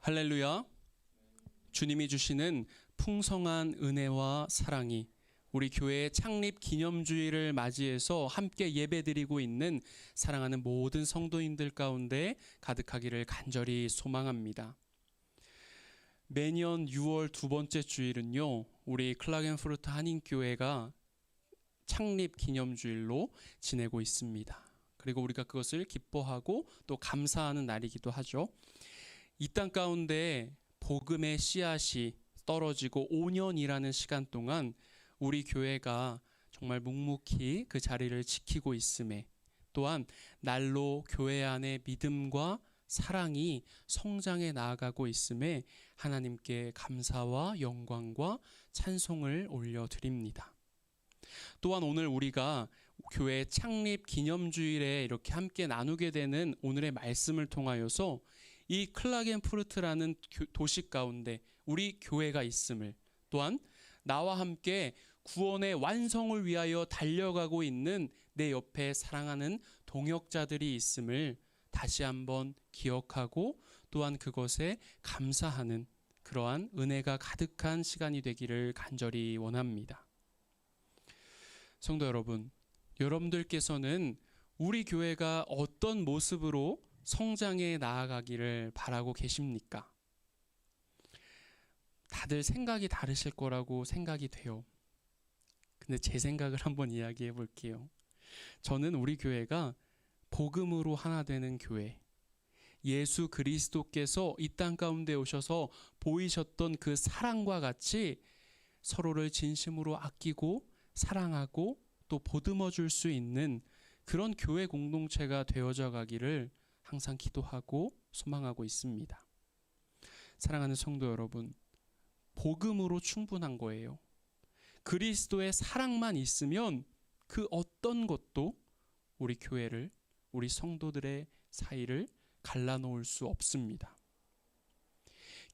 할렐루야. 주님이 주시는 풍성한 은혜와 사랑이 우리 교회의 창립 기념주의를 맞이해서 함께 예배드리고 있는 사랑하는 모든 성도인들 가운데 가득하기를 간절히 소망합니다. 매년 6월 두 번째 주일은요, 우리 클라겐프루트 한인교회가 창립 기념주일로 지내고 있습니다. 그리고 우리가 그것을 기뻐하고 또 감사하는 날이기도 하죠. 이 땅 가운데 복음의 씨앗이 떨어지고 5년이라는 시간 동안 우리 교회가 정말 묵묵히 그 자리를 지키고 있음에 또한 날로 교회 안의 믿음과 사랑이 성장해 나아가고 있음에 하나님께 감사와 영광과 찬송을 올려드립니다. 또한 오늘 우리가 교회 창립 기념주일에 이렇게 함께 나누게 되는 오늘의 말씀을 통하여서 이 클라겐푸르트라는 도시 가운데 우리 교회가 있음을 또한 나와 함께 구원의 완성을 위하여 달려가고 있는 내 옆에 사랑하는 동역자들이 있음을 다시 한번 기억하고 또한 그것에 감사하는 그러한 은혜가 가득한 시간이 되기를 간절히 원합니다. 성도 여러분, 여러분들께서는 우리 교회가 어떤 모습으로 성장해 나아가기를 바라고 계십니까? 다들 생각이 다르실 거라고 생각이 돼요. 근데 제 생각을 한번 이야기해 볼게요. 저는 우리 교회가 복음으로 하나 되는 교회, 예수 그리스도께서 이 땅 가운데 오셔서 보이셨던 그 사랑과 같이 서로를 진심으로 아끼고 사랑하고 또 보듬어 줄 수 있는 그런 교회 공동체가 되어져 가기를 항상 기도하고 소망하고 있습니다. 사랑하는 성도 여러분, 복음으로 충분한 거예요. 그리스도의 사랑만 있으면 그 어떤 것도 우리 교회를, 우리 성도들의 사이를 갈라놓을 수 없습니다.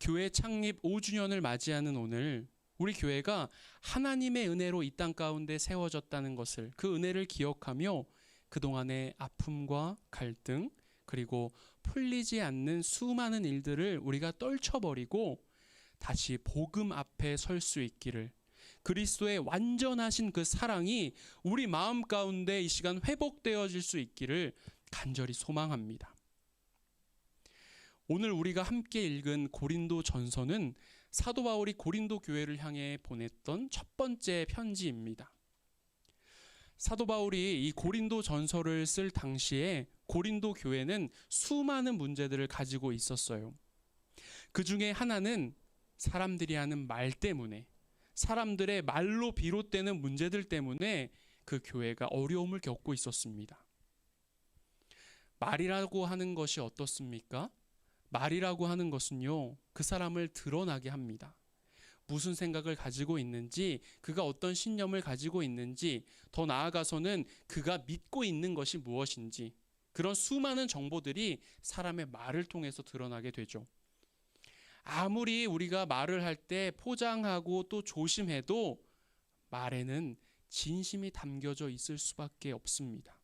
교회 창립 5주년을 맞이하는 오늘, 우리 교회가 하나님의 은혜로 이 땅 가운데 세워졌다는 것을, 그 은혜를 기억하며 그동안의 아픔과 갈등, 그리고 풀리지 않는 수많은 일들을 우리가 떨쳐버리고 다시 복음 앞에 설 수 있기를 그리스도의 완전하신 그 사랑이 우리 마음 가운데 이 시간 회복되어질 수 있기를 간절히 소망합니다. 오늘 우리가 함께 읽은 고린도 전서는 사도 바울이 고린도 교회를 향해 보냈던 첫 번째 편지입니다. 사도 바울이 이 고린도 전서를 쓸 당시에 고린도 교회는 수많은 문제들을 가지고 있었어요. 그 중에 하나는 사람들이 하는 말 때문에 사람들의 말로 비롯되는 문제들 때문에 그 교회가 어려움을 겪고 있었습니다. 말이라고 하는 것이 어떻습니까? 말이라고 하는 것은요, 그 사람을 드러나게 합니다. 무슨 생각을 가지고 있는지, 그가 어떤 신념을 가지고 있는지, 더 나아가서는 그가 믿고 있는 것이 무엇인지, 그런 수많은 정보들이 사람의 말을 통해서 드러나게 되죠. 아무리 우리가 말을 할 때 포장하고 또 조심해도 말에는 진심이 담겨져 있을 수밖에 없습니다.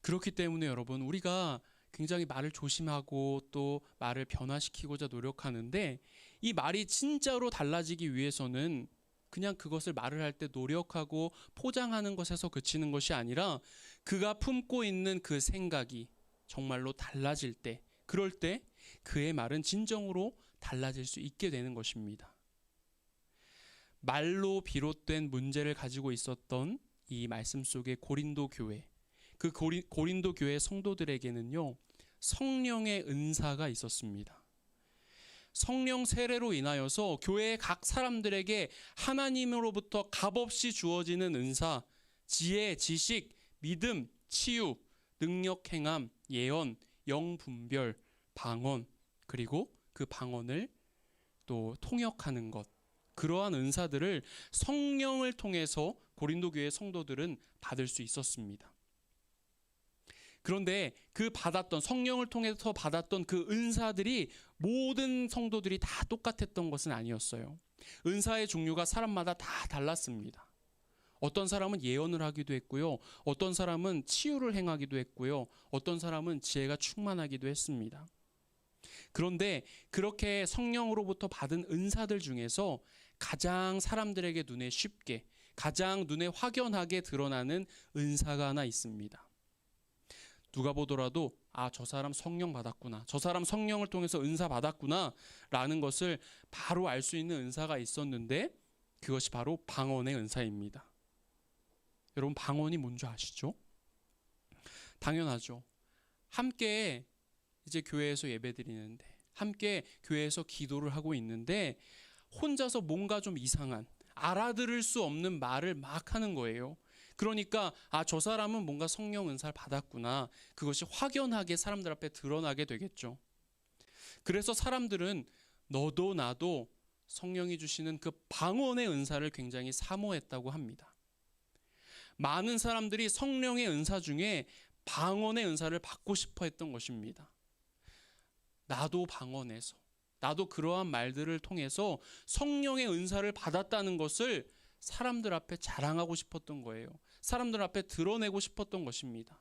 그렇기 때문에 여러분, 우리가 굉장히 말을 조심하고 또 말을 변화시키고자 노력하는데 이 말이 진짜로 달라지기 위해서는 그냥 그것을 말을 할 때 노력하고 포장하는 것에서 그치는 것이 아니라 그가 품고 있는 그 생각이 정말로 달라질 때 그럴 때 그의 말은 진정으로 달라질 수 있게 되는 것입니다. 말로 비롯된 문제를 가지고 있었던 이 말씀 속의 고린도 교회 그 고린, 고린 도 교회 성도들에게는요, 성령의 은사가 있었습니다. 성령 세례로 인하여서 교회의 각 사람들에게 하나님으로부터 값없이 주어지는 은사, 지혜, 지식, 믿음, 치유, 능력 행함, 예언, 영 분별, 방언, 그리고 그 방언을 또 통역하는 것. 그러한 은사들을 성령을 통해서 고린도 교회 성도들은 받을 수 있었습니다. 그런데 그 받았던 성령을 통해서 받았던 그 은사들이 모든 성도들이 다 똑같았던 것은 아니었어요. 은사의 종류가 사람마다 다 달랐습니다. 어떤 사람은 예언을 하기도 했고요. 어떤 사람은 치유를 행하기도 했고요. 어떤 사람은 지혜가 충만하기도 했습니다. 그런데 그렇게 성령으로부터 받은 은사들 중에서 가장 사람들에게 눈에 쉽게, 가장 눈에 확연하게 드러나는 은사가 하나 있습니다. 누가 보더라도 아, 저 사람 성령 받았구나. 저 사람 성령을 통해서 은사 받았구나. 라는 것을 바로 알 수 있는 은사가 있었는데 그것이 바로 방언의 은사입니다. 여러분, 방언이 뭔지 아시죠? 당연하죠. 함께 이제 교회에서 예배 드리는데, 함께 교회에서 기도를 하고 있는데, 혼자서 뭔가 좀 이상한, 알아들을 수 없는 말을 막 하는 거예요. 그러니까 아 저 사람은 뭔가 성령 은사를 받았구나. 그것이 확연하게 사람들 앞에 드러나게 되겠죠. 그래서 사람들은 너도 나도 성령이 주시는 그 방언의 은사를 굉장히 사모했다고 합니다. 많은 사람들이 성령의 은사 중에 방언의 은사를 받고 싶어 했던 것입니다. 나도 방언에서 나도 그러한 말들을 통해서 성령의 은사를 받았다는 것을 사람들 앞에 자랑하고 싶었던 거예요. 사람들 앞에 드러내고 싶었던 것입니다.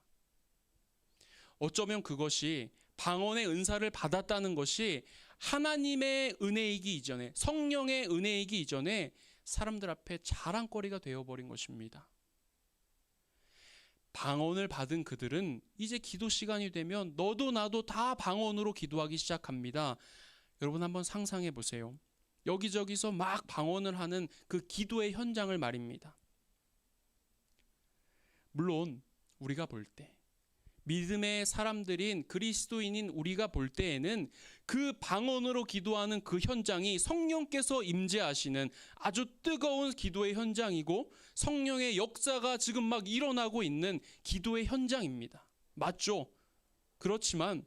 어쩌면 그것이 방언의 은사를 받았다는 것이 하나님의 은혜이기 이전에 성령의 은혜이기 이전에 사람들 앞에 자랑거리가 되어버린 것입니다. 방언을 받은 그들은 이제 기도 시간이 되면 너도 나도 다 방언으로 기도하기 시작합니다. 여러분 한번 상상해 보세요. 여기저기서 막 방언을 하는 그 기도의 현장을 말입니다. 물론 우리가 볼 때, 믿음의 사람들인 그리스도인인 우리가 볼 때에는 그 방언으로 기도하는 그 현장이 성령께서 임재하시는 아주 뜨거운 기도의 현장이고 성령의 역사가 지금 막 일어나고 있는 기도의 현장입니다. 맞죠? 그렇지만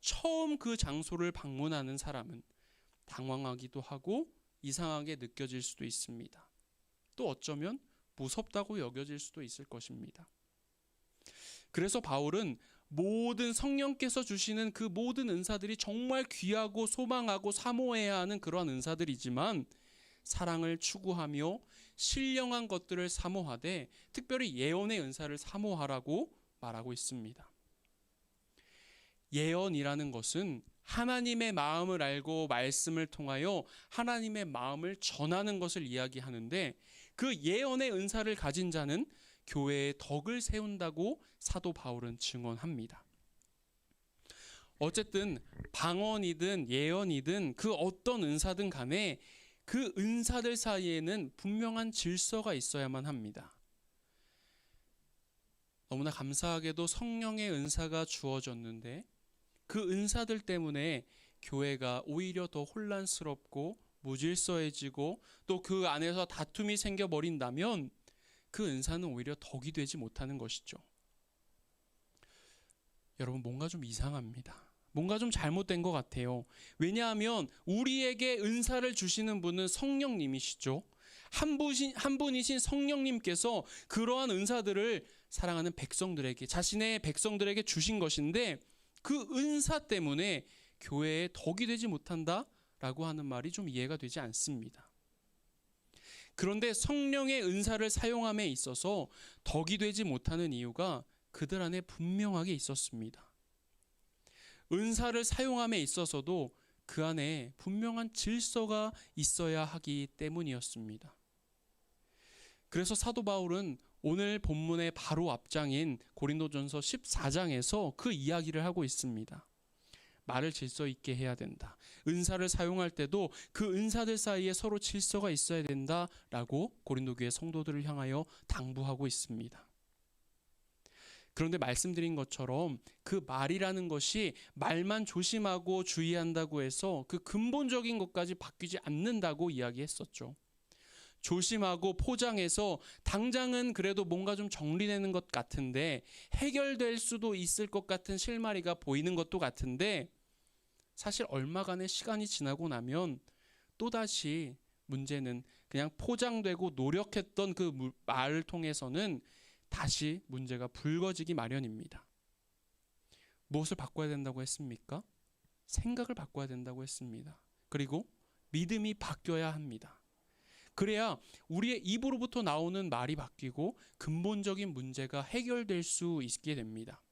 처음 그 장소를 방문하는 사람은 당황하기도 하고 이상하게 느껴질 수도 있습니다. 또 어쩌면 무섭다고 여겨질 수도 있을 것입니다. 그래서 바울은 모든 성령께서 주시는 그 모든 은사들이 정말 귀하고 소망하고 사모해야 하는 그러한 은사들이지만 사랑을 추구하며 신령한 것들을 사모하되 특별히 예언의 은사를 사모하라고 말하고 있습니다. 예언이라는 것은 하나님의 마음을 알고 말씀을 통하여 하나님의 마음을 전하는 것을 이야기하는데 그 예언의 은사를 가진 자는 교회의 덕을 세운다고 사도 바울은 증언합니다. 어쨌든 방언이든 예언이든 그 어떤 은사든 간에 그 은사들 사이에는 분명한 질서가 있어야만 합니다. 너무나 감사하게도 성령의 은사가 주어졌는데 그 은사들 때문에 교회가 오히려 더 혼란스럽고 무질서해지고 또 그 안에서 다툼이 생겨버린다면 그 은사는 오히려 덕이 되지 못하는 것이죠. 여러분, 뭔가 좀 이상합니다. 뭔가 좀 잘못된 것 같아요. 왜냐하면 우리에게 은사를 주시는 분은 성령님이시죠. 한 분이신, 한 분이신 성령님께서 그러한 은사들을 사랑하는 백성들에게, 자신의 백성들에게 주신 것인데 그 은사 때문에 교회에 덕이 되지 못한다라고 하는 말이 좀 이해가 되지 않습니다. 그런데 성령의 은사를 사용함에 있어서 덕이 되지 못하는 이유가 그들 안에 분명하게 있었습니다. 은사를 사용함에 있어서도 그 안에 분명한 질서가 있어야 하기 때문이었습니다. 그래서 사도 바울은 오늘 본문의 바로 앞장인 고린도전서 14장에서 그 이야기를 하고 있습니다. 말을 질서 있게 해야 된다. 은사를 사용할 때도 그 은사들 사이에 서로 질서가 있어야 된다라고 고린도 교회 성도들을 향하여 당부하고 있습니다. 그런데 말씀드린 것처럼 그 말이라는 것이 말만 조심하고 주의한다고 해서 그 근본적인 것까지 바뀌지 않는다고 이야기했었죠. 조심하고 포장해서 당장은 그래도 뭔가 좀 정리되는 것 같은데 해결될 수도 있을 것 같은 실마리가 보이는 것도 같은데 사실 얼마간의 시간이 지나고 나면 또다시 문제는 그냥 포장되고 노력했던 그 말을 통해서는 다시 문제가 불거지기 마련입니다. 무엇을 바꿔야 된다고 했습니까? 생각을 바꿔야 된다고 했습니다. 그리고 믿음이 바뀌어야 합니다. 그래야 우리의 입으로부터 나오는 말이 바뀌고 근본적인 문제가 해결될 수 있게 됩니다.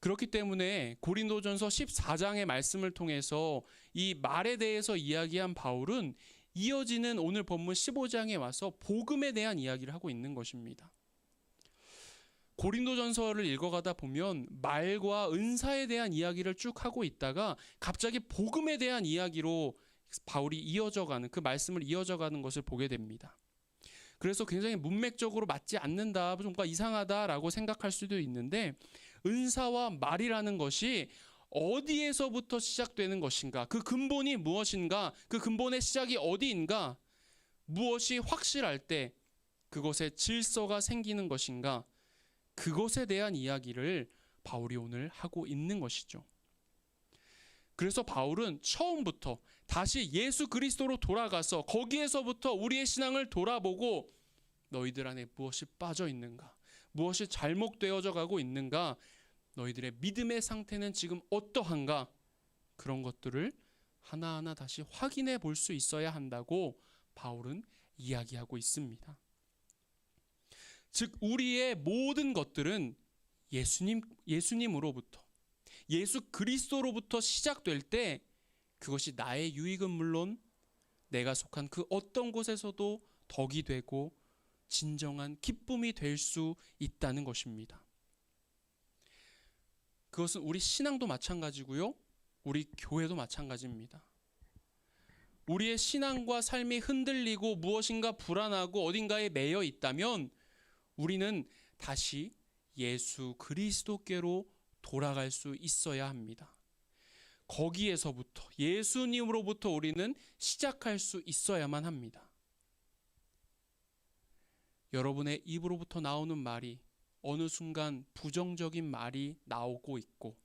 그렇기 때문에 고린도전서 14장의 말씀을 통해서 이 말에 대해서 이야기한 바울은 이어지는 오늘 본문 15장에 와서 복음에 대한 이야기를 하고 있는 것입니다. 고린도전서를 읽어가다 보면 말과 은사에 대한 이야기를 쭉 하고 있다가 갑자기 복음에 대한 이야기로 바울이 이어져 가는 그 말씀을 이어져 가는 것을 보게 됩니다. 그래서 굉장히 문맥적으로 맞지 않는다, 뭔가 이상하다라고 생각할 수도 있는데 은사와 말이라는 것이 어디에서부터 시작되는 것인가? 그 근본이 무엇인가? 그 근본의 시작이 어디인가? 무엇이 확실할 때 그것에 질서가 생기는 것인가? 그것에 대한 이야기를 바울이 오늘 하고 있는 것이죠. 그래서 바울은 처음부터 다시 예수 그리스도로 돌아가서 거기에서부터 우리의 신앙을 돌아보고 너희들 안에 무엇이 빠져 있는가? 무엇이 잘못되어져 가고 있는가? 너희들의 믿음의 상태는 지금 어떠한가? 그런 것들을 하나하나 다시 확인해 볼 수 있어야 한다고 바울은 이야기하고 있습니다. 즉 우리의 모든 것들은 예수님 예수님으로부터 예수 그리스도로부터 시작될 때 그것이 나의 유익은 물론 내가 속한 그 어떤 곳에서도 덕이 되고 진정한 기쁨이 될 수 있다는 것입니다. 그것은 우리 신앙도 마찬가지고요. 우리 교회도 마찬가지입니다. 우리의 신앙과 삶이 흔들리고 무엇인가 불안하고 어딘가에 매여 있다면 우리는 다시 예수 그리스도께로 돌아갈 수 있어야 합니다. 거기에서부터 예수님으로부터 우리는 시작할 수 있어야만 합니다. 여러분의 입으로부터 나오는 말이 어느 순간 부정적인 말이 나오고 있고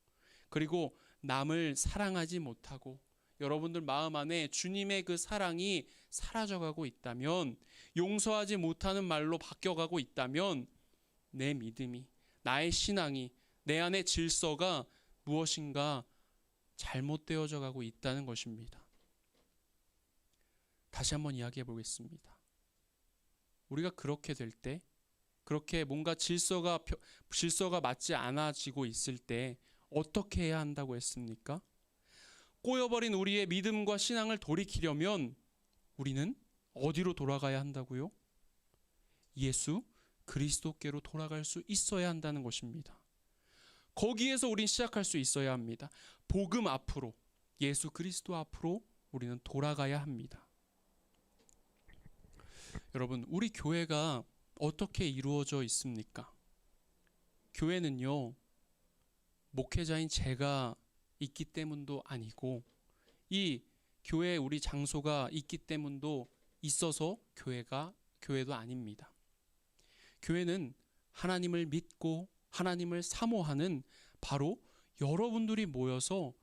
그리고 남을 사랑하지 못하고 여러분들 마음 안에 주님의 그 사랑이 사라져가고 있다면 용서하지 못하는 말로 바뀌어가고 있다면 내 믿음이 나의 신앙이 내 안의 질서가 무엇인가 잘못되어져 가고 있다는 것입니다. 다시 한번 이야기해 보겠습니다. 우리가 그렇게 될 때, 그렇게 뭔가 질서가 질서가 맞지 않아지고 있을 때 어떻게 해야 한다고 했습니까? 꼬여버린 우리의 믿음과 신앙을 돌이키려면 우리는 어디로 돌아가야 한다고요? 예수 그리스도께로 돌아갈 수 있어야 한다는 것입니다. 거기에서 우린 시작할 수 있어야 합니다. 복음 앞으로 예수 그리스도 앞으로 우리는 돌아가야 합니다. 여러분, 우리 교회가 어떻게 이루어져 있습니까? 교회는요. 목회자인 제가 있기 때문도 아니고 이 교회 우리 장소가 있기 때문도 있어서 교회가 교회도 아닙니다. 교회는 하나님을 믿고 하나님을 사모하는 바로 여러분들이 모여서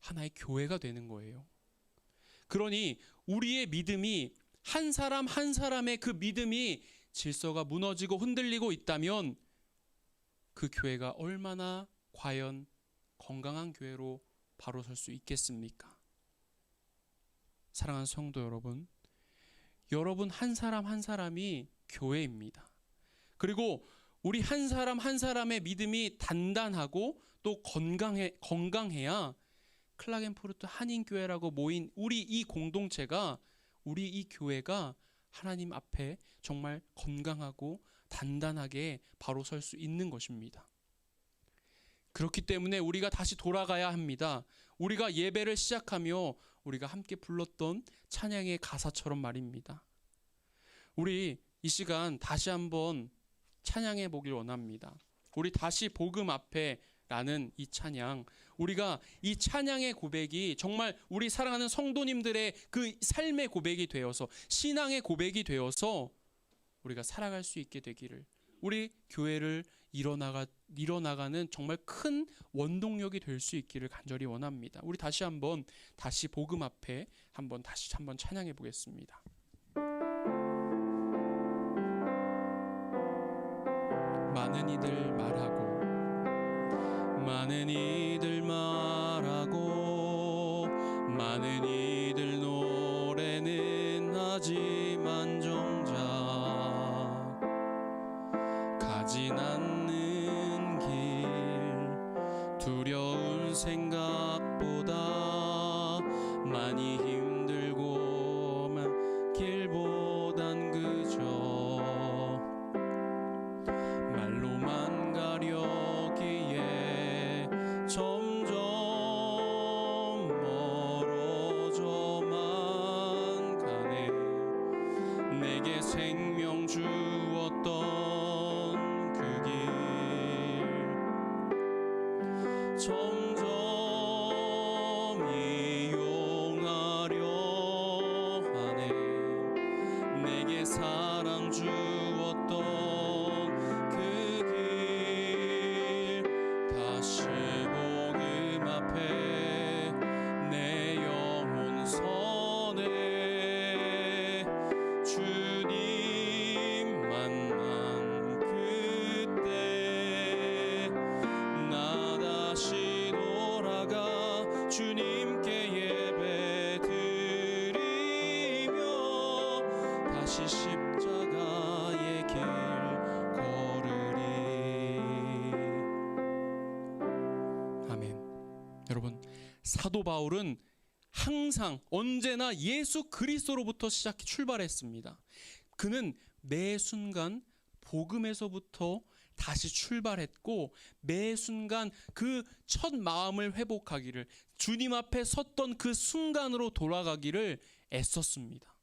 하나의 교회가 되는 거예요. 그러니 우리의 믿음이 한 사람 한 사람의 그 믿음이 질서가 무너지고 흔들리고 있다면 그 교회가 얼마나 과연 건강한 교회로 바로 설 수 있겠습니까? 사랑하는 성도 여러분, 여러분 한 사람 한 사람이 교회입니다. 그리고 우리 한 사람 한 사람의 믿음이 단단하고 또 건강해 건강해야 클라겐포르트 한인교회라고 모인 우리 이 공동체가 우리 이 교회가 하나님 앞에 정말 건강하고 단단하게 바로 설 수 있는 것입니다. 그렇기 때문에 우리가 다시 돌아가야 합니다. 우리가 예배를 시작하며 우리가 함께 불렀던 찬양의 가사처럼 말입니다. 우리 이 시간 다시 한번 찬양해 보길 원합니다. 우리 다시 복음 앞에 라는 이 찬양 우리가 이 찬양의 고백이 정말 우리 사랑하는 성도님들의 그 삶의 고백이 되어서 신앙의 고백이 되어서 우리가 살아갈 수 있게 되기를 우리 교회를 일어나가 일어나가는 정말 큰 원동력이 될 수 있기를 간절히 원합니다. 우리 다시 한번 다시 복음 앞에 한번 다시 한번 찬양해 보겠습니다. 많은 이들 말하고 많은 이 사도 바울은 항상 언제나 예수 그리스도로부터 시작 출발했습니다. 그는 매 순간 복음에서부터 다시 출발했고 매 순간 그 첫 마음을 회복하기를 주님 앞에 섰던 그 순간으로 돌아가기를 애썼습니다.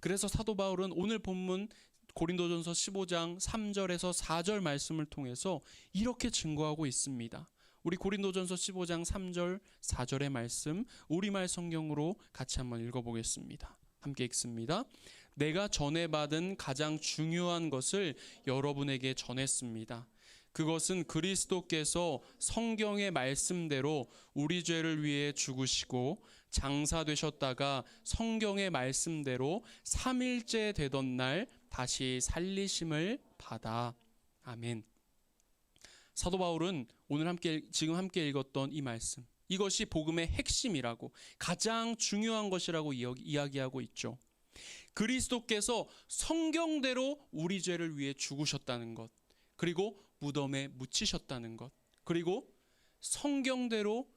그래서 사도 바울은 오늘 본문 고린도전서 15장 3절에서 4절 말씀을 통해서 이렇게 증거하고 있습니다. 우리 고린도전서 15장 3절 4절의 말씀 우리말 성경으로 같이 한번 읽어보겠습니다. 함께 읽습니다. 내가 전해 받은 가장 중요한 것을 여러분에게 전했습니다. 그것은 그리스도께서 성경의 말씀대로 우리 죄를 위해 죽으시고 장사되셨다가 성경의 말씀대로 3일째 되던 날 다시 살리심을 받아 아멘. 사도 바울은 오늘 함께 지금 함께 읽었던 이 말씀 이것이 복음의 핵심이라고 가장 중요한 것이라고 이야기- 이야기하고 있죠. 그리스도께서 성경대로 우리 죄를 위해 죽으셨다는 것 그리고 무덤에 묻히셨다는 것 그리고 성경대로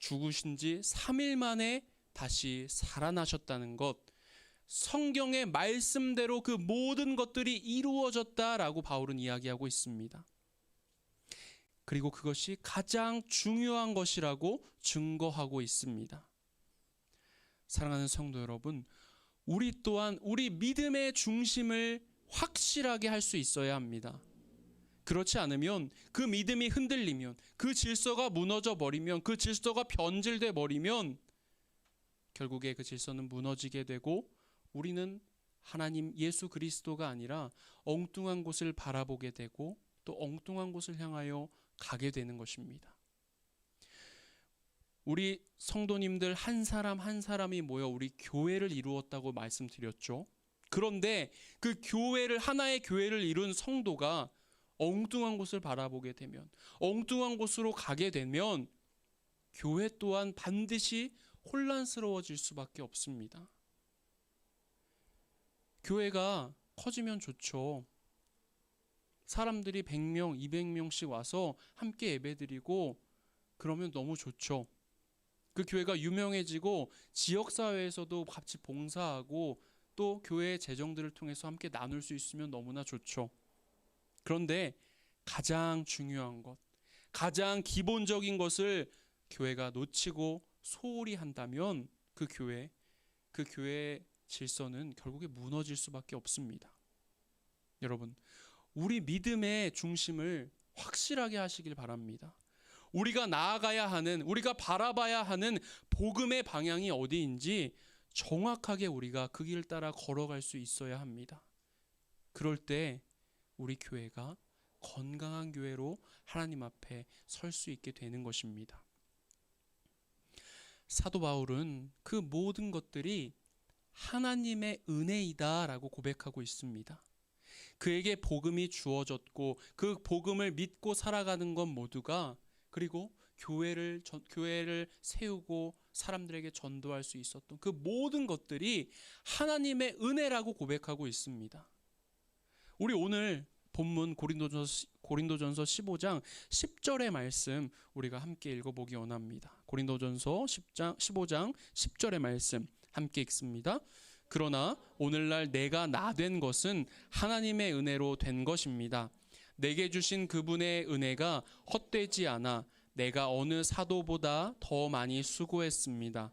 죽으신 지 3일 만에 다시 살아나셨다는 것 성경의 말씀대로 그 모든 것들이 이루어졌다라고 바울은 이야기하고 있습니다. 그리고 그것이 가장 중요한 것이라고 증거하고 있습니다. 사랑하는 성도 여러분, 우리 또한 우리 믿음의 중심을 확실하게 할 수 있어야 합니다. 그렇지 않으면 그 믿음이 흔들리면 그 질서가 무너져 버리면 그 질서가 변질돼 버리면 결국에 그 질서는 무너지게 되고 우리는 하나님 예수 그리스도가 아니라 엉뚱한 곳을 바라보게 되고 또 엉뚱한 곳을 향하여 가게 되는 것입니다. 우리 성도님들 한 사람 한 사람이 모여 우리 교회를 이루었다고 말씀드렸죠. 그런데 그 교회를 하나의 교회를 이룬 성도가 엉뚱한 곳을 바라보게 되면 엉뚱한 곳으로 가게 되면 교회 또한 반드시 혼란스러워질 수밖에 없습니다. 교회가 커지면 좋죠. 사람들이 100명, 200명씩 와서 함께 예배드리고 그러면 너무 좋죠. 그 교회가 유명해지고 지역 사회에서도 같이 봉사하고 또 교회의 재정들을 통해서 함께 나눌 수 있으면 너무나 좋죠. 그런데 가장 중요한 것, 가장 기본적인 것을 교회가 놓치고 소홀히 한다면 그 교회, 그 교회의 질서는 결국에 무너질 수밖에 없습니다. 여러분, 우리 믿음의 중심을 확실하게 하시길 바랍니다. 우리가 나아가야 하는, 우리가 바라봐야 하는 복음의 방향이 어디인지 정확하게 우리가 그 길 따라 걸어갈 수 있어야 합니다. 그럴 때 우리 교회가 건강한 교회로 하나님 앞에 설 수 있게 되는 것입니다. 사도 바울은 그 모든 것들이 하나님의 은혜이다라고 고백하고 있습니다. 그에게 복음이 주어졌고 그 복음을 믿고 살아가는 것 모두가 그리고 교회를 전- 교회를 세우고 사람들에게 전도할 수 있었던 그 모든 것들이 하나님의 은혜라고 고백하고 있습니다. 우리 오늘 본문 고린도전서 고린도전서 15장 10절의 말씀 우리가 함께 읽어보기 원합니다. 고린도전서 10장 15장 10절의 말씀 함께 읽습니다. 그러나 오늘날 내가 나 된 것은 하나님의 은혜로 된 것입니다. 내게 주신 그분의 은혜가 헛되지 않아 내가 어느 사도보다 더 많이 수고했습니다.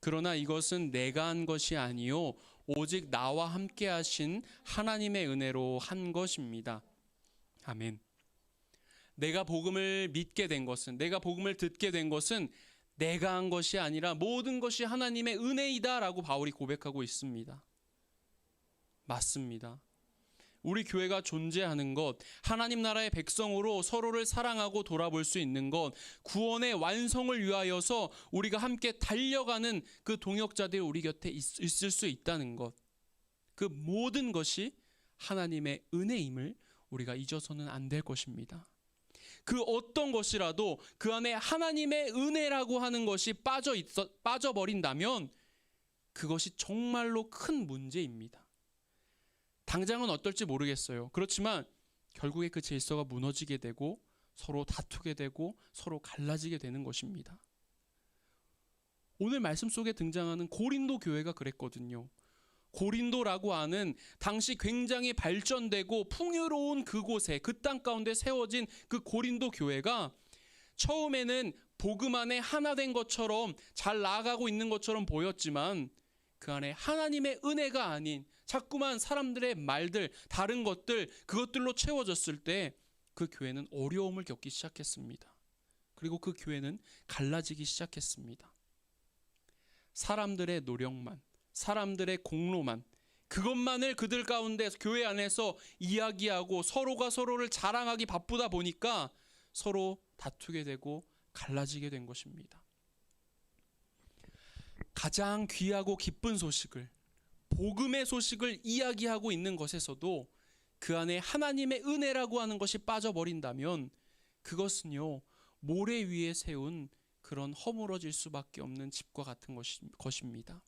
그러나 이것은 내가 한 것이 아니요 오직 나와 함께 하신 하나님의 은혜로 한 것입니다. 아멘. 내가 복음을 믿게 된 것은 내가 복음을 듣게 된 것은 내가 한 것이 아니라 모든 것이 하나님의 은혜이다라고 바울이 고백하고 있습니다. 맞습니다. 우리 교회가 존재하는 것, 하나님 나라의 백성으로 서로를 사랑하고 돌아볼 수 있는 것, 구원의 완성을 위하여서 우리가 함께 달려가는 그 동역자들이 우리 곁에 있, 있을 수 있다는 것. 그 모든 것이 하나님의 은혜임을 우리가 잊어서는 안 될 것입니다. 그 어떤 것이라도 그 안에 하나님의 은혜라고 하는 것이 빠져 있어 빠져 버린다면 그것이 정말로 큰 문제입니다. 당장은 어떨지 모르겠어요. 그렇지만 결국에 그 질서가 무너지게 되고 서로 다투게 되고 서로 갈라지게 되는 것입니다. 오늘 말씀 속에 등장하는 고린도 교회가 그랬거든요. 고린도라고 하는 당시 굉장히 발전되고 풍요로운 그곳에 그 땅 가운데 세워진 그 고린도 교회가 처음에는 복음 안에 하나 된 것처럼 잘 나아가고 있는 것처럼 보였지만 그 안에 하나님의 은혜가 아닌 자꾸만 사람들의 말들, 다른 것들, 그것들로 채워졌을 때 그 교회는 어려움을 겪기 시작했습니다. 그리고 그 교회는 갈라지기 시작했습니다. 사람들의 노력만, 사람들의 공로만, 그것만을 그들 가운데 교회 안에서 이야기하고 서로가 서로를 자랑하기 바쁘다 보니까 서로 다투게 되고 갈라지게 된 것입니다. 가장 귀하고 기쁜 소식을 복음의 소식을 이야기하고 있는 것에서도 그 안에 하나님의 은혜라고 하는 것이 빠져버린다면 그것은요 모래 위에 세운 그런 허물어질 수밖에 없는 집과 같은 것입니다.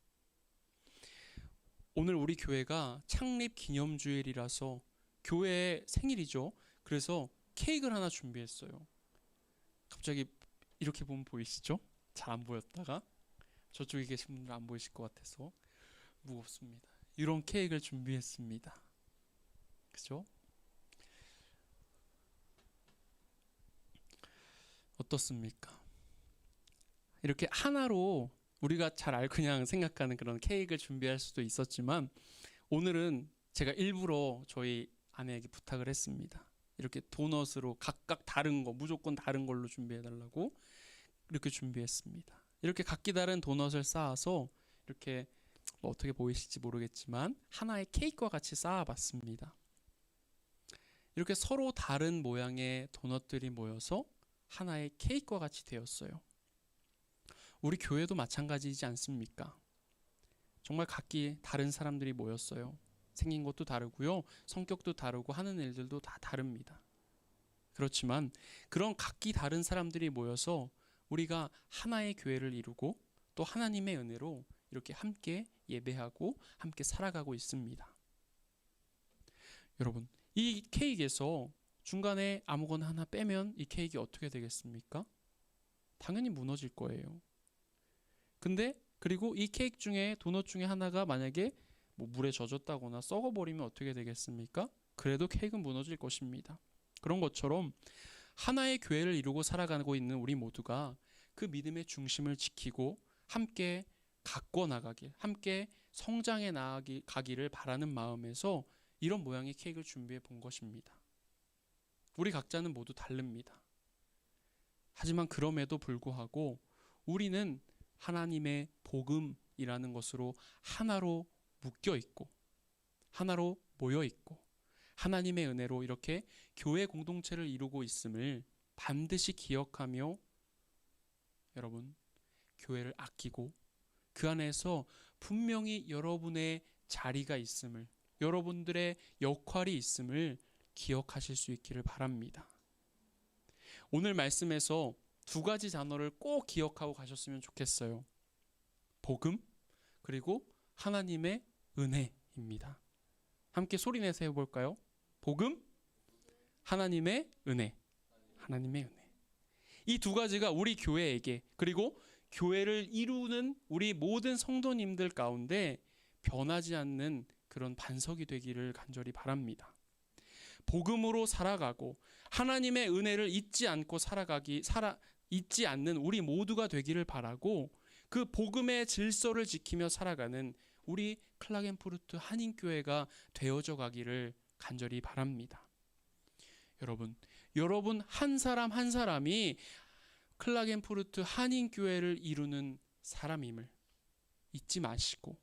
오늘 우리 교회가 창립 기념주일이라서 교회의 생일이죠. 그래서 케이크를 하나 준비했어요. 갑자기 이렇게 보면 보이시죠? 잘 안 보였다가 저쪽에 계신 분들 안 보이실 것 같아서 무겁습니다. 이런 케이크를 준비했습니다. 그죠? 어떻습니까? 이렇게 하나로 우리가 잘 알 그냥 생각하는 그런 케이크를 준비할 수도 있었지만 오늘은 제가 일부러 저희 아내에게 부탁을 했습니다. 이렇게 도넛으로 각각 다른 거 무조건 다른 걸로 준비해 달라고 이렇게 준비했습니다. 이렇게 각기 다른 도넛을 쌓아서 이렇게 뭐 어떻게 보이실지 모르겠지만 하나의 케이크와 같이 쌓아봤습니다. 이렇게 서로 다른 모양의 도넛들이 모여서 하나의 케이크와 같이 되었어요. 우리 교회도 마찬가지이지 않습니까? 정말 각기 다른 사람들이 모였어요. 생긴 것도 다르고요. 성격도 다르고 하는 일들도 다 다릅니다. 그렇지만 그런 각기 다른 사람들이 모여서 우리가 하나의 교회를 이루고 또 하나님의 은혜로 이렇게 함께 예배하고 함께 살아가고 있습니다. 여러분, 이 케이크에서 중간에 아무거나 하나 빼면 이 케이크 어떻게 되겠습니까? 당연히 무너질 거예요. 근데 그리고 이 케이크 중에 도넛 중에 하나가 만약에 뭐 물에 젖었다거나 썩어버리면 어떻게 되겠습니까? 그래도 케이크는 무너질 것입니다. 그런 것처럼 하나의 교회를 이루고 살아가고 있는 우리 모두가 그 믿음의 중심을 지키고 함께 가꿔 나가길, 함께 성장해 나가기를 바라는 마음에서 이런 모양의 케이크를 준비해 본 것입니다. 우리 각자는 모두 다릅니다. 하지만 그럼에도 불구하고 우리는 하나님의 복음이라는 것으로 하나로 묶여 있고 하나로 모여 있고 하나님의 은혜로 이렇게 교회 공동체를 이루고 있음을 반드시 기억하며 여러분 교회를 아끼고 그 안에서 분명히 여러분의 자리가 있음을 여러분들의 역할이 있음을 기억하실 수 있기를 바랍니다. 오늘 말씀에서 두 가지 단어를 꼭 기억하고 가셨으면 좋겠어요. 복음 그리고 하나님의 은혜입니다. 함께 소리내서 해볼까요? 복음, 하나님의 은혜. 하나님의 은혜. 이 두 가지가 우리 교회에게 그리고 교회를 이루는 우리 모든 성도님들 가운데 변하지 않는 그런 반석이 되기를 간절히 바랍니다. 복음으로 살아가고 하나님의 은혜를 잊지 않고 살아가기 살아 잊지 않는 우리 모두가 되기를 바라고 그 복음의 질서를 지키며 살아가는 우리 클라겐푸르트 한인교회가 되어져 가기를 간절히 바랍니다. 여러분, 여러분 한 사람 한 사람이 클라겐푸르트 한인교회를 이루는 사람임을 잊지 마시고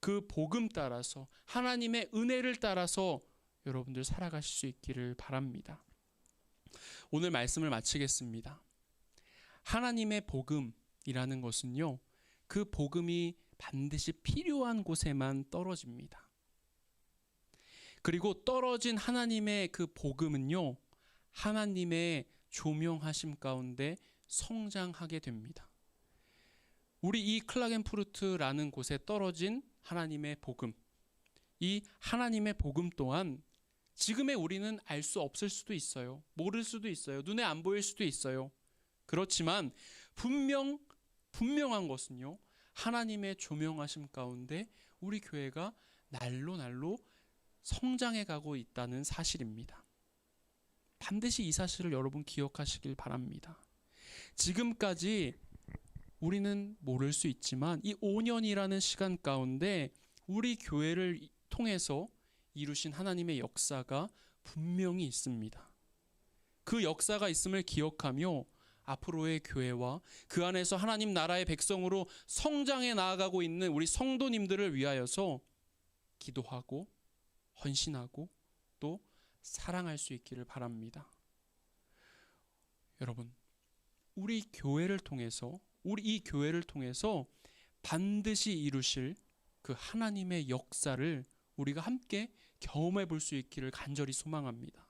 그 복음 따라서 하나님의 은혜를 따라서 여러분들 살아가실 수 있기를 바랍니다. 오늘 말씀을 마치겠습니다. 하나님의 복음이라는 것은요, 그 복음이 반드시 필요한 곳에만 떨어집니다. 그리고 떨어진 하나님의 그 복음은요, 하나님의 조명하심 가운데 성장하게 됩니다. 우리 이 클라겐푸르트라는 곳에 떨어진 하나님의 복음, 이 하나님의 복음 또한 지금의 우리는 알 수 없을 수도 있어요. 모를 수도 있어요. 눈에 안 보일 수도 있어요. 그렇지만 분명 분명한 것은요. 하나님의 조명하심 가운데 우리 교회가 날로 날로 성장해 가고 있다는 사실입니다. 반드시 이 사실을 여러분 기억하시길 바랍니다. 지금까지 우리는 모를 수 있지만 이 5년이라는 시간 가운데 우리 교회를 통해서 이루신 하나님의 역사가 분명히 있습니다. 그 역사가 있음을 기억하며 앞으로의 교회와 그 안에서 하나님 나라의 백성으로 성장해 나아가고 있는 우리 성도님들을 위하여서 기도하고 헌신하고 또 사랑할 수 있기를 바랍니다. 여러분, 우리 교회를 통해서 우리 이 교회를 통해서 반드시 이루실 그 하나님의 역사를 우리가 함께 경험해 볼 수 있기를 간절히 소망합니다.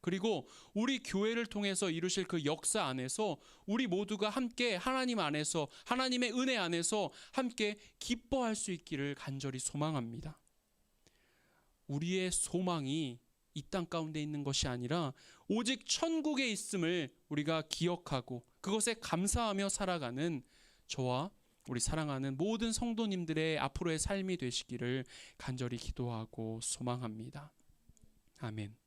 그리고 우리 교회를 통해서 이루실 그 역사 안에서 우리 모두가 함께 하나님 안에서 하나님의 은혜 안에서 함께 기뻐할 수 있기를 간절히 소망합니다. 우리의 소망이 이 땅 가운데 있는 것이 아니라 오직 천국에 있음을 우리가 기억하고 그것에 감사하며 살아가는 저와 우리 사랑하는 모든 성도님들의 앞으로의 삶이 되시기를 간절히 기도하고 소망합니다. 아멘.